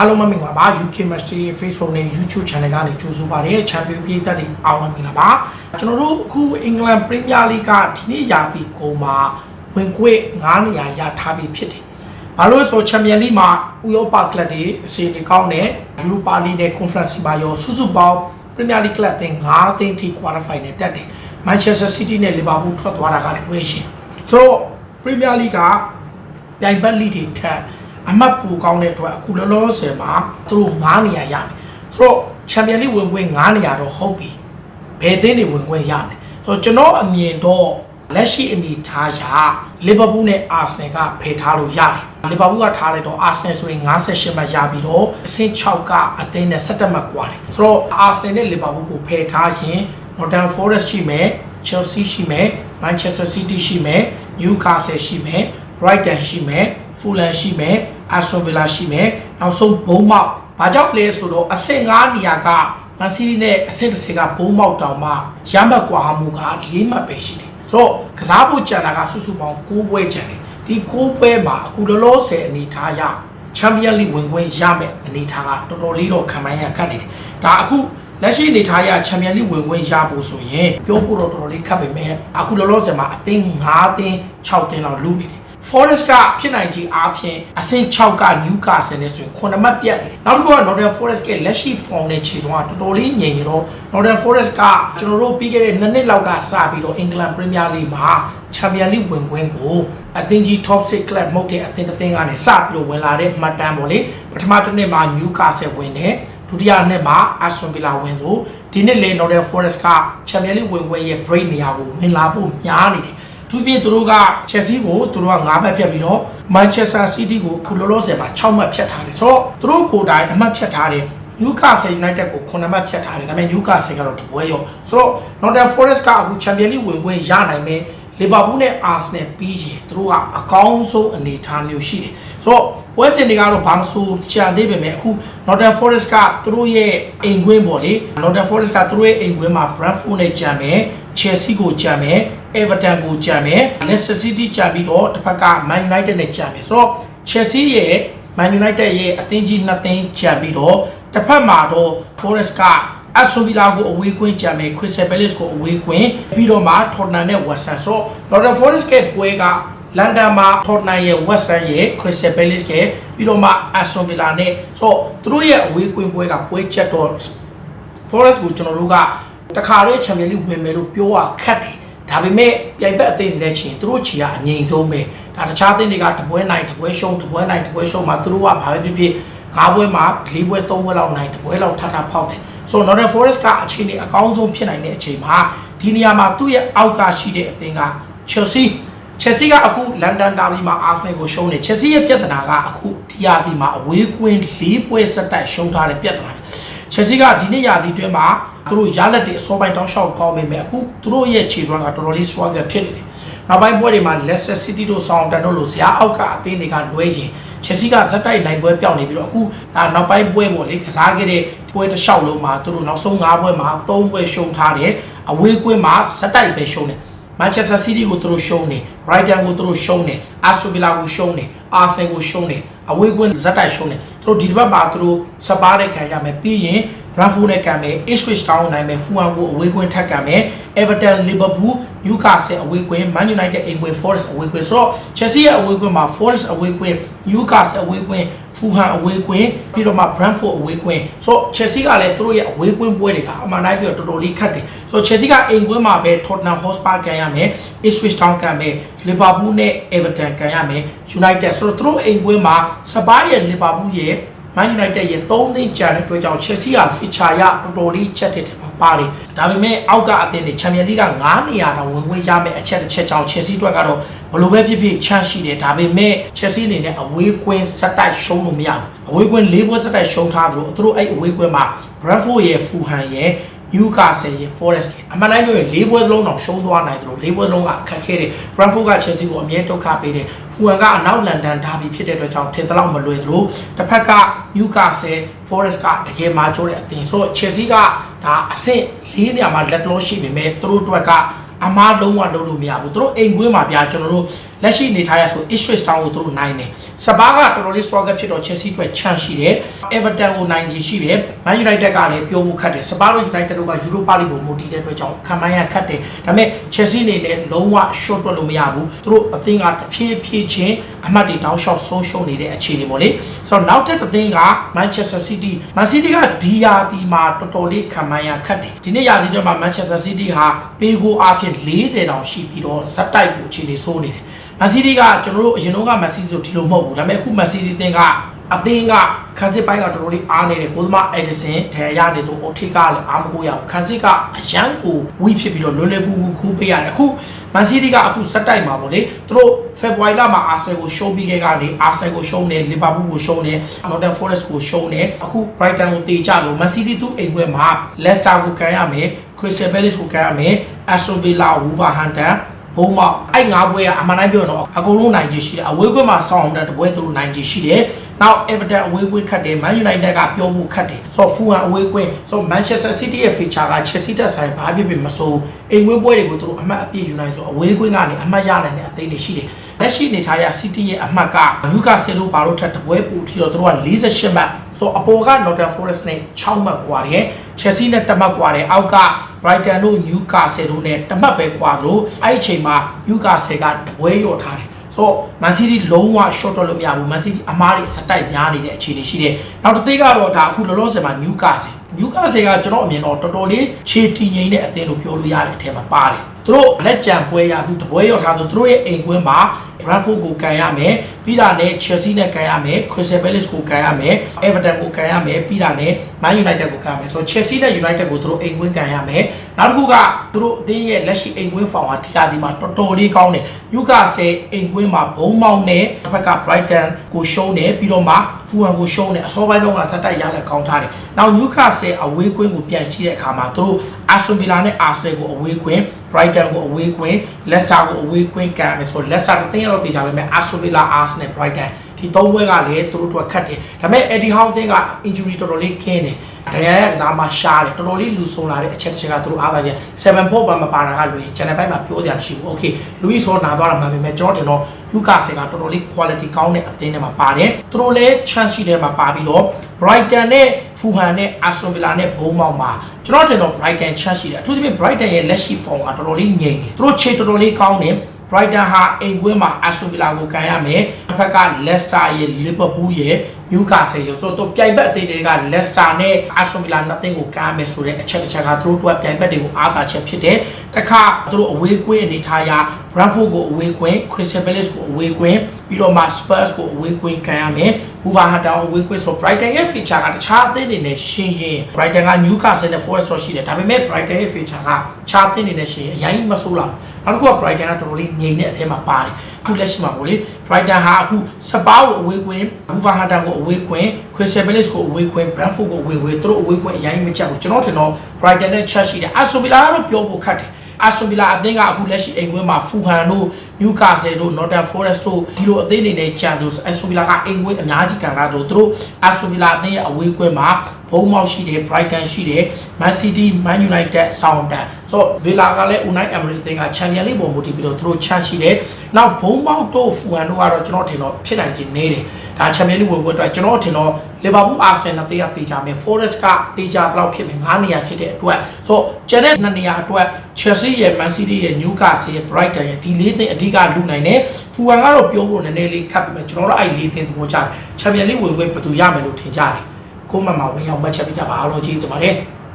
အားလုံးမင်္ဂလာပါ UK Match Facebook နဲ့ YouTube Channel ကနေကြိုဆိုပါရစေချန်ပီယံပြည်သက်တွေအားလုံးမင်္ဂလာပါကျွန်တော်တို့အခုအင်္ဂလန်ပရီးမီးယားလိဂ်ကဒီနေ့ရာသီကုန်မှာဝင်ခွင့်9နေရာရထားပြီးဖြစ်တယ်ဘာလို့လဲဆိုချန်ပီယံလိမှာဥရောပကလပ်တွေအစီအစဉ်ကောင်းတဲ့ယူရိုပါလီနဲ့ Conference ပါရောစုစုပေါင်းပရီးမီးယားလိဂ်ကလပ်အသင်း9သင်းထိ quarter final တက်တယ် Manchester City နဲ့ Liverpool ထွက်သွားတာကလည်းဝေးရှင်ဆိုတော့ပရီးမီးယားလိဂ်ကပြိုင်ဘက်လိတွေထက် အမှတ်ပူကောင်းတဲ့အတွက်အခုလောလောဆယ်မှာသူတို့9နေရာရမယ်ဆိုတော့ချန်ပီယံလိဝင်ခွင့်9နေရာတော့ဟုတ်ပြီဘယ်သင်းတွေဝင်ခွင့်ရမယ်ဆိုတော့ကျွန်တော်အမြင်တော့လက်ရှိအနေထားရလီဗာပူးနဲ့အာဆနယ်ကဖယ်ထားလို့ရတယ်လီဗာပူးကထားလိုက်တော့အာဆနယ်ဆိုရင်58မှတ်ရပြီးတော့အဆင့်6ကအသင်းနဲ့17မှတ်ကွာတယ်ဆိုတော့အာဆနယ်နဲ့လီဗာပူးကိုဖယ်ထားရင် Northern Forest ရှိမယ် Chelsea ရှိမယ် Manchester City ရှိမယ် Newcastle ရှိမယ် Brighton ရှိမယ် Fulham ရှိမယ် Aston Villa ရှိမယ်နောက်ဆုံးဘုံမောက်ဘာကြောင့်လဲဆိုတော့အဆင့်9နေရာက Man City နဲ့အဆင့်10ကဘုံမောက်တောင်မှရမ်းဘက်ကွာမှုက၄မှတ်ပဲရှိတယ်ဆိုတော့ကစားဖို့ကြံတာကစုစုပေါင်း9ပွဲကြံတယ်ဒီ9ပွဲမှာအခုလောလောဆယ်အနေထားရချန်ပီယံလိဝင်ခွင့်ရမယ်အနေထားကတော်တော်လေးတော့ခံမှန်းရခတ်နေတယ်ဒါအခုလက်ရှိအနေထားရချန်ပီယံလိဝင်ခွင့်ရဖို့ဆိုရင်ပြောဖို့တော့တော်တော်လေးခက်ပေမဲ့အခုလောလောဆယ်မှာအသင်း9သင်း6သင်းလောက်လူနေတယ် Forest ကဖြစ်နိုင်ခြေအားဖြင့်အဆင့်6က Newcastle နဲ့ဆိုရင်9မှတ်ပြတ်တယ်နောက်တစ်ခုက Northern Forest ကလက်ရှိ form နဲ့ခြေစွမ်းကတော်တော်လေးငြိမ်နေတော့ Northern Forest ကကျွန်တော်တို့ပြီးခဲ့တဲ့2နှစ်လောက်ကစပြီးတော့ England Premier League မှာ Champion League ဝင်ခွင့်ကိုအသင်းကြီး top 6 club မဟုတ်တဲ့အသင်းတစ်သင်းကနေစပြီးတော့ဝင်လာတဲ့မှတ်တမ်းပေါ့လေပထမတစ်နှစ်မှာ Newcastle ဝင်တယ်ဒုတိယနှစ်မှာ Aston Villa ဝင်လို့ဒီနှစ်လေ Northern Forest က Champion League ဝင်ခွင့်ရဲ့ break နေရာကိုဝင်လာဖို့များနေတယ် သူပြည့်သူတို့က Chelsea ကိုသူတို့က9မှတ်ဖြတ်ပြီးတော့ Manchester City ကိုခုလောလောဆယ်မှာ6မှတ်ဖြတ်ထားတယ်ဆိုတော့သူတို့ကိုယ်တိုင်အမှတ်ဖြတ်ထားတယ် Newcastle United ကို9မှတ်ဖြတ်ထားတယ်ဒါပေမဲ့ Newcastle ကတော့တပွဲရောဆိုတော့ Nottingham Forest ကအခု Champions League ဝင်ခွင့်ရနိုင်မယ်လီဗာပူးနဲ့ Arsenal ပြီးရင်သူတို့ကအကောင်းဆုံးအနေအထားမျိုးရှိတယ်ဆိုတော့ပွဲစဉ်တွေကတော့ဘာမဆိုကြံသေးပေမဲ့အခု Nottingham Forest ကသူတို့ရဲ့အိမ်ခွင်းပေါ့လေ Nottingham Forest ကသူတို့ရဲ့အိမ်ခွင်းမှာ Brentford နဲ့ကြံမယ် Chelsea ကိုကြံမယ် Everton ကိုကြံမယ် Leicester City ကြံပြီးတော့တစ်ဖက်က Man United နဲ့ကြံမယ်ဆိုတော့ Chelsea ရဲ့ Man United ရဲ့အသင်းကြီးနှစ်သင်းကြံပြီးတော့တစ်ဖက်မှာတော့ Forest ကအဆိုဗီလာကိုအဝေးကွင်းကြံမယ် Crystal Palace ကိုအဝေးကွင်းပြီးတော့မှ Tottenham နဲ့ West Ham ဆိုတော့ Nottingham Forest ကပွဲကလန်ဒန်မှာ Tottenham ရဲ့ West Ham ရဲ့ Crystal Palace ကပြီးတော့မှ Aston Villa နဲ့ဆိုတော့သူတို့ရဲ့အဝေးကွင်းပွဲကပွဲချက်တော့ Forest ကိုကျွန်တော်တို့ကတခါတည်း Champions League ဝင်မယ်လို့ပြောတာခက်တယ် ဒါပေမဲ့ပြိုင်ဘက်အသင်းတွေနဲ့ချင်းသူတို့ချီကအငြိမ်ဆုံးပဲဒါတခြားအသင်းတွေကတပွဲနိုင်တပွဲရှုံးတပွဲနိုင်တပွဲရှုံးမှာသူတို့ကဘာပဲဖြစ်ဖြစ်၅ပွဲမှာ၄ပွဲ၃ပွဲလောက်နိုင်တပွဲလောက်ထပ်ထပ်ဖောက်တယ်ဆိုတော့ Northern Forest ကအချိန်ကြီးအကောင်းဆုံးဖြစ်နိုင်တဲ့အချိန်မှာဒီနေရာမှာသူ့ရဲ့အောက်ကရှိတဲ့အသင်းက Chelsea Chelsea ကအခုလန်ဒန်ဒါဘီမှာ Arsenal ကိုရှုံးတယ် Chelsea ရဲ့ပြဿနာကအခုဒီယာဒီမှာအဝေးကွင်း၄ပွဲဆက်တိုက်ရှုံးထားတဲ့ပြဿနာချက်စီကဒီနေ့ရာသီတွင်းမှာ သူတို့ရလက်တွေအစောပိုင်းတောင်းလျှောက်ကောင်းပေမဲ့အခုသူတို့ရဲ့ခြေစွမ်းကတော်တော်လေး struggle ဖြစ်နေတယ်။နောက်ပိုင်းပွဲတွေမှာ Leicester City တို့ဆောင်းတန်တို့လိုဇာအောက်ကအသင်းတွေကလွဲရင်ချက်စီကဇက်တိုက်နိုင်ပွဲပြောင်းနေပြီးတော့အခုဒါနောက်ပိုင်းပွဲပေါ့လေကစားခဲ့တဲ့ပွဲတစ်လျှောက်လုံးမှာသူတို့နောက်ဆုံး၅ပွဲမှာ၃ပွဲရှုံးထားတယ်။အဝေးကွင်းမှာဇက်တိုက်ပဲရှုံးတယ်။ Manchester City ကိုသူတို့ရှုံးတယ် Brighton ကိုသူတို့ရှုံးတယ် Aston Villa ကိုရှုံးတယ် Arsenal ကိုရှုံးတယ်အဝေးကွင်းဇက်တိုက်ရှုံးတယ်သူတို့ဒီတစ်ပတ်မှာသူတို့စပါးနဲ့ခံရမယ်ပြီးရင် Brentford နဲ့ကန်မယ် Ipswich Town နိုင်မယ် Fulham ကိုအဝေးကွင်းထပ်ကန်မယ် Everton Liverpool Newcastle အဝေးကွင်း Man United အိမ်ကွင်း Forest အဝေးကွင်းဆိုတော့ Chelsea ရဲ့အဝေးကွင်းမှာ Forest အဝေးကွင်း Newcastle အဝေးကွင်း Fulham အဝေးကွင်းပြီးတော့မှ Brentford အဝေးကွင်းဆိုတော့ Chelsea ကလည်းသူတို့ရဲ့အဝေးကွင်းပွဲတွေကအမှန်တိုင်းပြီးတော့တော်တော်လေးခက်တယ်ဆိုတော့ Chelsea ကအိမ်ကွင်းမှာပဲ Tottenham Hotspur ကန်ရမယ် Ipswich Town ကန်မယ် Liverpool နဲ့ Everton ကန်ရမယ် United ဆိုတော့သူတို့အိမ်ကွင်းမှာစပါးရဲ့ Liverpool ရဲ့ Man United ရဲ့3သိန်းကျန်တဲ့အတွက်ကြောင့် Chelsea က feature ရတော်တော်လေးချက်တဲ့မှာပါတယ်ဒါပေမဲ့အောက်ကအသင်းတွေ Champions League က9နေရာတော့ဝင်ခွင့်ရမယ့်အချက်တစ်ချက်ကြောင့် Chelsea အတွက်ကတော့ဘလို့ပဲဖြစ်ဖြစ် chance ရှိတယ်ဒါပေမဲ့ Chelsea အနေနဲ့အဝေးကွင်းစက်တိုက်ရှုံးလို့မရဘူးအဝေးကွင်း၄ပွဲစက်တိုက်ရှုံးထားသလိုသူတို့အဲ့အဝေးကွင်းမှာ Brentford ရဲ့ Fulham ရဲ့ Newcastle ရဲ့ Forest အမှန်တိုင်းပြောရင်၄ပွဲစလုံးတော့ရှုံးသွားနိုင်တယ်လို့၄ပွဲလုံးကခက်ခဲတယ် Brentford က Chelsea ကိုအမြဲဒုက္ခပေးတယ် Fulham ကအနောက်လန်ဒန်ဒါဘီဖြစ်တဲ့အတွက်ကြောင့်ထင်သလောက်မလွယ်သလိုတစ်ဖက်က Newcastle Forest ကတကယ်မာချိုးတဲ့အသင်းဆိုတော့ Chelsea ကဒါအဆင့်၄နေရာမှာလက်လောရှိပေမဲ့သူတို့အတွက်က အမားလုံးဝလုံးလို့မရဘူးသူတို့အိမ်ကွင်းမှာဗျာကျွန်တော်တို့ လက်ရှိနေထားရဆို Ipswich Town ကိုသူတို့နိုင်တယ်စပါးကတော်တော်လေး struggle ဖြစ်တော့ Chelsea အတွက် chance ရှိတယ် Everton ကိုနိုင်ချင်ရှိတယ် Man United ကလည်းပြောဖို့ခက်တယ်စပါးတို့ United တို့က Europa League ကိုမူတည်တဲ့အတွက်ကြောင့်ခံမှန်းရခက်တယ်ဒါပေမဲ့ Chelsea အနေနဲ့လုံးဝ short တွက်လို့မရဘူးသူတို့အသင်းကတဖြည်းဖြည်းချင်းအမှတ်တွေတောင်းလျှောက်ဆုံးရှုံးနေတဲ့အခြေအနေပေါ့လေဆိုတော့နောက်ထပ်တစ်သင်းက Manchester City Man City ကဒီယာဒီမှာတော်တော်လေးခံမှန်းရခက်တယ်ဒီနေ့ရာသီထဲမှာ Manchester City ဟာပေးကိုအဖြစ်40တောင်ရှိပြီးတော့ဇက်တိုက်ကိုအခြေအနေဆိုးနေတယ် မန်စီးတီးကကျွန်တော်တို့အရင်တော့ကမန်စီးဆိုဒီလိုမဟုတ်ဘူးဒါပေမဲ့အခုမန်စီးတီးတင်ကအသင်းကခန်းစစ်ပိုင်းကတော်တော်လေးအားနေတယ်ကိုသမားအက်ဒီဆန်ထဲရနေသူအိုထိကလည်းအားမကိုရအောင်ခန်းစစ်ကအရန်ကိုဝီဖြစ်ပြီးတော့လွယ်လွယ်ကူကူခူးပေးရတယ်အခုမန်စီးတီးကအခုစက်တိုက်မှာပေါ့လေသူတို့ဖေဖော်ဝါရီလမှာအာဆယ်ကိုရှုံးပြီးခဲ့ကနေအာဆယ်ကိုရှုံးတယ်လီဗာပူးကိုရှုံးတယ်နော်တန်ဖော်ရက်စ်ကိုရှုံးတယ်အခုဘရိုက်တန်ကိုတေချလို့မန်စီးတီးသူ့အိမ်ခွဲမှာလက်စတာကိုကန်ရမယ်ခရစ်စတယ်ဘဲလစ်ကိုကန်ရမယ်အက်စတိုဗီလာဝူဗာဟန်တန် ဘုံမောက်အဲ့ငါးပွဲကအမှန်တိုင်းပြောတော့အကုန်လုံးနိုင်ချင်ရှိတယ်အဝေးကွင်းမှာဆောင်းအောင်တဲ့တပွဲသူတို့နိုင်ချင်ရှိတယ်နောက် Everton အဝေးကွင်းခတ်တယ် Man United ကပြောဖို့ခတ်တယ်ဆိုတော့ Fulham အဝေးကွင်းဆိုတော့ Manchester City ရဲ့ feature က Chelsea တက်ဆိုင်ဘာဖြစ်ဖြစ်မစိုးအိမ်ကွင်းပွဲတွေကိုသူတို့အမှတ်အပြည့်ယူနိုင်ဆိုအဝေးကွင်းကနေအမှတ်ရနိုင်တဲ့အသင်းတွေရှိတယ် လက်ရှိနေထားရ City ရဲ့အမှတ်က Newcastle တို့ဘာလို့ထက်တပွဲပိုထီတော့သူတို့က48မှတ်ဆိုအပေါ်က Northern Forest နဲ့6မှတ်ကွာတယ် Chelsea နဲ့1မှတ်ကွာတယ်အောက်က Brighton တို့ Newcastle တို့နဲ့1မှတ်ပဲကွာလို့အဲ့ဒီအချိန်မှာ Newcastle ကတပွဲရော်ထားတယ်ဆိုတော့ Man City လုံးဝ short တော့လို့မရဘူး Man City အမားတွေစတိုက်များနေတဲ့အခြေအနေရှိတယ်နောက်တစ်သေးကတော့ဒါအခုလောလောဆယ်မှာ Newcastle Newcastle ကကျွန်တော်အမြင်တော့တော်တော်လေးခြေတည်ငိမ့်တဲ့အသင်းလို့ပြောလို့ရတယ်အထက်မှာပါတယ်သူတို့လက်ကြံပွဲရသူတပွဲရော်ထားသူသူတို့ရဲ့အိမ်ကွင်းမှာ Brentford ကိုကန်ရမယ်ပြီးတာနဲ့ Chelsea နဲ့ကန်ရမယ် Crystal Palace ကိုကန်ရမယ် Everton ကိုကန်ရမယ်ပြီးတာနဲ့ Man United ကိုကန်ရမယ်ဆိုတော့ Chelsea နဲ့ United ကိုသူတို့အိမ်ကွင်းကန်ရမယ်နောက်တစ်ခုကသူတို့အသင်းရဲ့လက်ရှိအိမ်ကွင်းဖောင်ဟာဒီဟာဒီမှာတော်တော်လေးကောင်းတယ် Newcastle အိမ်ကွင်းမှာဘုံမောင်းနဲ့တစ်ဖက်က Brighton ကိုရှုံးတယ်ပြီးတော့မှ Fulham ကိုရှုံးတယ်အစောပိုင်းတုန်းကစက်တိုက်ရလက်ကောင်းထားတယ်နောက် Newcastle အဝေးကွင်းကိုပြန်ကြည့်တဲ့အခါမှာသူတို့ Aston Villa နဲ့ Arsenal ကိုအဝေးကွင်း Brighton ကိုအဝေးကွင်း Leicester ကိုအဝေးကွင်းကန်မယ်ဆိုတော့ Leicester တစ်သင်းရတော့တေချာပဲမဲ့ Aston Villa Arsenal Brighton ဒီသုံးပွဲကလည်းသူတို့တို့ခတ်တယ်ဒါပေမဲ့ Eddie Howe တင်းက injury တော်တော်လေးခင်းတယ်ဒဏ်ရာရကစားမှရှားတယ်တော်တော်လေးလူဆုံးလာတဲ့အချက်တစ်ချက်ကသူတို့အားသာချက်7 4ဘာမပါတာကလွယ် channel ဘက်မှာပြောစရာမရှိဘူး okay Luis ဆိုနာသွားတာမှန်ပေမဲ့ကျွန်တော်တင်တော့ Newcastle ကတော်တော်လေး quality ကောင်းတဲ့အသင်းထဲမှာပါတယ်သူတို့လည်း chance ရှိတဲ့မှာပါပြီးတော့ Brighton နဲ့ Fulham နဲ့ Aston Villa နဲ့ Bournemouth မှာကျွန်တော်တင်တော့ Brighton chance ရှိတယ်အထူးသဖြင့် Brighton ရဲ့လက်ရှိ form ကတော်တော်လေးငြိမ်တယ်သူတို့ခြေတော်တော်လေးကောင်းတယ် Brighton ဟာအိမ်ကွင်းမှာ Aston Villa ကိုကန်ရမယ်တစ်ဖက်က Leicester ရဲ့ Liverpool ရဲ့ Newcastle ရဲ့ဆိုတော့ပြိုင်ဘက်အသင်းတွေက Leicester နဲ့ Aston Villa နှစ်သင်းကိုကန်ရမယ်ဆိုတဲ့အချက်တစ်ချက်ကသူတို့ကပြိုင်ဘက်တွေကိုအားသာချက်ဖြစ်တယ်တခါသူတို့အဝေးကွင်းအနေထားရ Brentford ကိုအဝေးကွင်း Crystal Palace ကိုအဝေးကွင်းပြီးတော့မှ Spurs ကိုအဝေးကွင်းကန်ရမယ် Wolverhampton အဝေးကွင်းဆို Brighton ရဲ့ feature ကတခြားအသင်းတွေနဲ့ရှင်းရှင်း Brighton က Newcastle နဲ့ Forest တော့ရှိတယ်ဒါပေမဲ့ Brighton ရဲ့ feature ကခြားအသင်းတွေနဲ့ရှင်းအရင်မဆိုးလောက်နောက်တစ်ခုက Brighton ကတော်တော်လေးငြိမ်တဲ့အထက်မှာပါတယ်အခုလက်ရှိမှာပေါ့လေ Brighton ဟာအခုစပါးကိုအဝေးကွင်း Wolverhampton ကိုအဝေးကွင်း Crystal Palace ကိုအဝေးကွင်း Brentford ကိုအဝေးကွင်းသူတို့အဝေးကွင်းအရင်မချက်ဘူးကျွန်တော်ထင်တော့ Brighton နဲ့ချက်ရှိတယ် Aston Villa ကတော့ပြောဖို့ခက်တယ် အာဆိုဗီလာအသင်းကအခုလက်ရှိအိမ်ကွင်းမှာဖူဟန်တို့နျူကာဆယ်တို့နော်တန်ဖောရက်စ်တို့ဒီလိုအသင်းတွေနဲ့ကြံတို့အာဆိုဗီလာကအိမ်ကွင်းအများကြီးကန်တာတို့သူတို့အာဆိုဗီလာအသင်းရဲ့အဝေးကွင်းမှာ ဘုံမောက်ရှိတယ် Brighton ရှိတယ် Man City Man United Southampton ဆိုတော့ဗီလာကလည်း Unai Emery အသင်းက Champions League ပုံမူတည်ပြီးတော့သူတို့ချမ်းရှိတယ်နောက်ဘုံမောက်တို့ဖူဟန်တို့ကတော့ကျွန်တော်ထင်တော့ဖြစ်နိုင်ခြင်းနေတယ်ဒါ Champions League ဝင်ခွင့်အတွက်ကျွန်တော်ထင်တော့ Liverpool Arsenal တေးရတေးကြမယ် Forest ကတေးကြတော့ဖြစ်မယ်9နေရာဖြစ်တဲ့အတွက်ဆိုတော့ကျန်တဲ့2နေရာအတွက် Chelsea ရဲ့ Man City ရဲ့ Newcastle ရဲ့ Brighton ရဲ့ဒီလေးသင်းအဓိကလူနိုင်တယ်ဖူဟန်ကတော့ပြောဖို့နည်းနည်းလေးခက်ပြီမယ်ကျွန်တော်တို့အဲ့လေးသင်းသဘောကျတယ် Champions League ဝင်ခွင့်ဘယ်သူရမယ်လို့ထင်ကြတယ် ကိုမမဝင်အောင်မှတ်ချက်ပြကြပါအားလုံးကြည့်ကြပါလေ